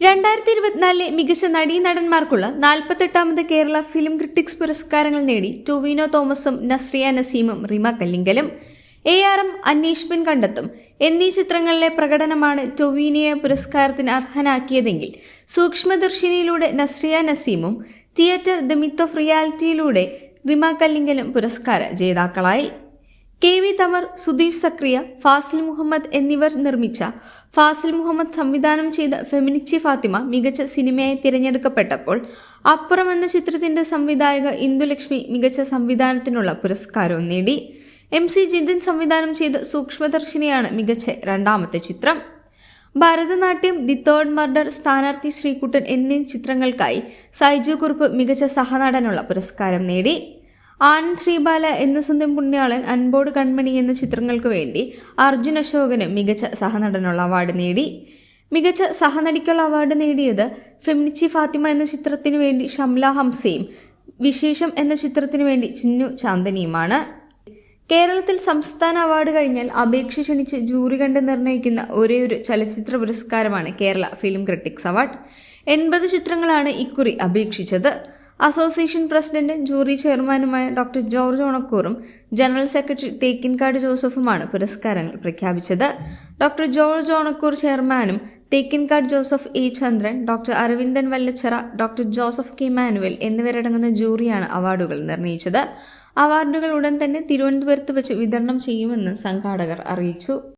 രണ്ടായിരത്തി ഇരുപത്തിനാലിലെ മികച്ച നടീനടന്മാർക്കുള്ള നാൽപ്പത്തെട്ടാമത് കേരള ഫിലിം ക്രിട്ടിക്സ് പുരസ്കാരങ്ങൾ നേടി ടൊവിനോ തോമസും നസ്രിയ നസീമും റിമ കല്ലിങ്കലും. എ ആർ എം അന്വേഷ് ബിൻ കണ്ടെത്തും. എന്നീ ചിത്രങ്ങളിലെ പ്രകടനമാണ് ടൊവീനയെ പുരസ്കാരത്തിന് അർഹനാക്കിയതെങ്കിൽ. സൂക്ഷ്മദർശിനിയിലൂടെ നസ്രിയ നസീമും തിയേറ്റർ ദ മിത്ത് ഓഫ് റിയാലിറ്റിയിലൂടെ റിമ കല്ലിങ്കലും പുരസ്കാര ജേതാക്കളായി. കെ വി തമർ സുധീഷ് സക്രിയ ഫാസിൽ മുഹമ്മദ് എന്നിവർ നിർമ്മിച്ച ഫാസിൽ മുഹമ്മദ് സംവിധാനം ചെയ്ത ഫെമിനിച്ചി ഫാത്തിമ മികച്ച സിനിമയായി തിരഞ്ഞെടുക്കപ്പെട്ടപ്പോൾ അപ്പുറം എന്ന ചിത്രത്തിന്റെ സംവിധായക ഇന്ദുലക്ഷ്മി മികച്ച സംവിധാനത്തിനുള്ള പുരസ്കാരവും നേടി. എം സി ജിതിൻ സംവിധാനം ചെയ്ത സൂക്ഷ്മദർശിനിയാണ് മികച്ച രണ്ടാമത്തെ ചിത്രം. ഭരതനാട്യം ദി തേർഡ് മർഡർ സ്ഥാനാർത്ഥി ശ്രീകുട്ടൻ എന്നീ ചിത്രങ്ങൾക്കായി സൈജു കുറുപ്പ് മികച്ച സഹനടനുള്ള പുരസ്കാരം നേടി. ആനന്ദ് ശ്രീബാല എന്ന സ്വന്തം പുണ്യാളൻ അൻബോർഡ് കൺമണി എന്ന ചിത്രങ്ങൾക്ക് വേണ്ടി അർജുൻ അശോകന് മികച്ച സഹനടനുള്ള അവാർഡ് നേടി. മികച്ച സഹനടിക്കുള്ള അവാർഡ് നേടിയത് ഫെമിനിച്ചി ഫാത്തിമ എന്ന ചിത്രത്തിനു വേണ്ടി ഷംല ഹംസയും വിശേഷം എന്ന ചിത്രത്തിനു വേണ്ടി ചിന്നു ചാന്ദനിയുമാണ് കേരളത്തിൽ സംസ്ഥാന അവാർഡ് കഴിഞ്ഞാൽ അപേക്ഷ ക്ഷണിച്ച് ജൂറി കണ്ട് നിർണയിക്കുന്ന ഒരേയൊരു ചലച്ചിത്ര പുരസ്കാരമാണ് കേരള ഫിലിം ക്രിട്ടിക്സ് അവാർഡ്. എൺപത് ചിത്രങ്ങളാണ് ഇക്കുറി അപേക്ഷിച്ചത്. അസോസിയേഷൻ പ്രസിഡന്റ് ജൂറി ചെയർമാനുമായ ഡോക്ടർ ജോർജ് ഓണക്കൂറും ജനറൽ സെക്രട്ടറി തേക്കിൻകാട് ജോസഫുമാണ് പുരസ്കാരങ്ങൾ പ്രഖ്യാപിച്ചത്. ഡോക്ടർ ജോർജ് ഓണക്കൂർ ചെയർമാനും Thekkinkad Joseph A. Chandran doctor Aravindan Vallachira doctor Joseph K. Manuel എന്നിവരടങ്ങുന്ന ജൂറിയാണ് അവാർഡുകൾ നിർണയിച്ചത്. അവാർഡുകൾ ഉടൻ തന്നെ തിരുവനന്തപുരത്ത് വെച്ച് വിതരണം ചെയ്യുമെന്ന് സംഘാടകർ അറിയിച്ചു.